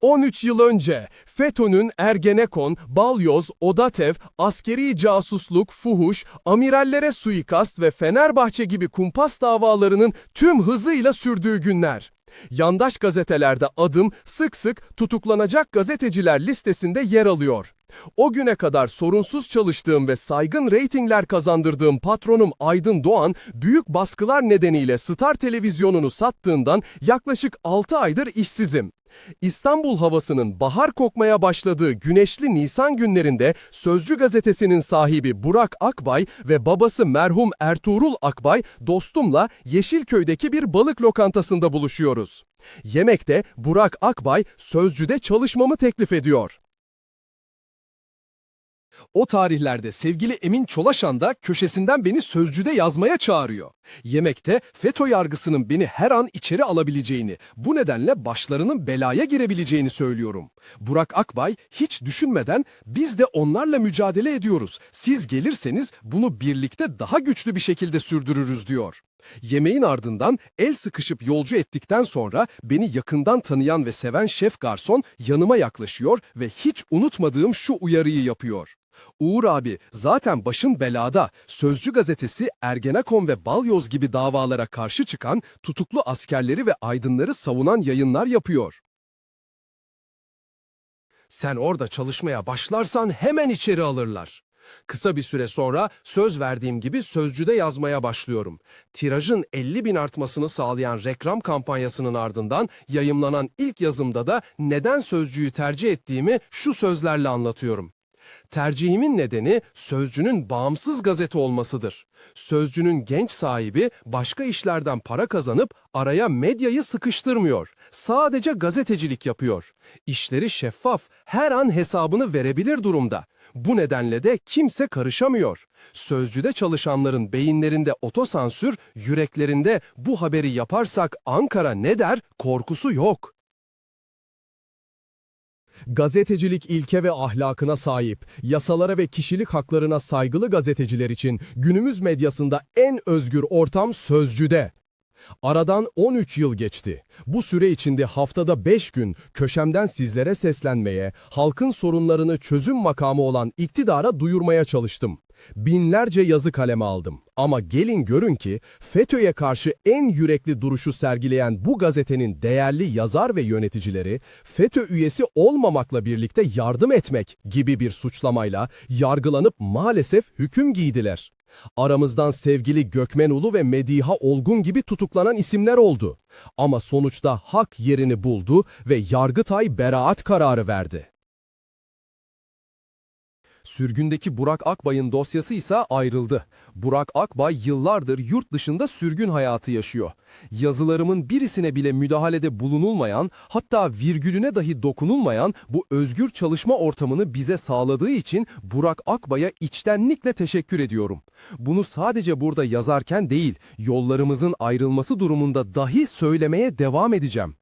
13 yıl önce FETÖ'nün Ergenekon, Balyoz, Odatev, askeri casusluk, fuhuş, amirallere suikast ve Fenerbahçe gibi kumpas davalarının tüm hızıyla sürdüğü günler. Yandaş gazetelerde adım sık sık tutuklanacak gazeteciler listesinde yer alıyor. O güne kadar sorunsuz çalıştığım ve saygın reytingler kazandırdığım patronum Aydın Doğan, büyük baskılar nedeniyle Star televizyonunu sattığından yaklaşık 6 aydır işsizim. İstanbul havasının bahar kokmaya başladığı güneşli Nisan günlerinde Sözcü gazetesinin sahibi Burak Akbay ve babası merhum Ertuğrul Akbay dostumla Yeşilköy'deki bir balık lokantasında buluşuyoruz. Yemekte Burak Akbay Sözcü'de çalışmamı teklif ediyor. O tarihlerde sevgili Emin Çolaşan da köşesinden beni sözcüde yazmaya çağırıyor. Yemekte FETÖ yargısının beni her an içeri alabileceğini, bu nedenle başlarının belaya girebileceğini söylüyorum. Burak Akbay hiç düşünmeden biz de onlarla mücadele ediyoruz. Siz gelirseniz bunu birlikte daha güçlü bir şekilde sürdürürüz diyor. Yemeğin ardından el sıkışıp yolcu ettikten sonra beni yakından tanıyan ve seven şef garson yanıma yaklaşıyor ve hiç unutmadığım şu uyarıyı yapıyor. Uğur abi zaten başın belada. Sözcü gazetesi Ergenekon ve Balyoz gibi davalara karşı çıkan tutuklu askerleri ve aydınları savunan yayınlar yapıyor. Sen orada çalışmaya başlarsan hemen içeri alırlar. Kısa bir süre sonra söz verdiğim gibi sözcüde yazmaya başlıyorum. Tirajın 50 bin artmasını sağlayan reklam kampanyasının ardından yayımlanan ilk yazımda da neden sözcüyü tercih ettiğimi şu sözlerle anlatıyorum. Tercihimin nedeni Sözcü'nün bağımsız gazete olmasıdır. Sözcü'nün genç sahibi başka işlerden para kazanıp araya medyayı sıkıştırmıyor. Sadece gazetecilik yapıyor. İşleri şeffaf, her an hesabını verebilir durumda. Bu nedenle de kimse karışamıyor. Sözcüde çalışanların beyinlerinde otosansür, yüreklerinde bu haberi yaparsak Ankara ne der korkusu yok. Gazetecilik ilke ve ahlakına sahip, yasalara ve kişilik haklarına saygılı gazeteciler için günümüz medyasında en özgür ortam sözcüde. Aradan 13 yıl geçti. Bu süre içinde haftada 5 gün köşemden sizlere seslenmeye, halkın sorunlarını çözüm makamı olan iktidara duyurmaya çalıştım. Binlerce yazı kaleme aldım. Ama gelin görün ki FETÖ'ye karşı en yürekli duruşu sergileyen bu gazetenin değerli yazar ve yöneticileri FETÖ üyesi olmamakla birlikte yardım etmek gibi bir suçlamayla yargılanıp maalesef hüküm giydiler. Aramızdan sevgili Gökmen Ulu ve Mediha Olgun gibi tutuklanan isimler oldu. Ama sonuçta hak yerini buldu ve Yargıtay beraat kararı verdi. Sürgündeki Burak Akbay'ın dosyası ise ayrıldı. Burak Akbay yıllardır yurt dışında sürgün hayatı yaşıyor. Yazılarımın birisine bile müdahalede bulunulmayan, hatta virgülüne dahi dokunulmayan bu özgür çalışma ortamını bize sağladığı için Burak Akbay'a içtenlikle teşekkür ediyorum. Bunu sadece burada yazarken değil, yollarımızın ayrılması durumunda dahi söylemeye devam edeceğim.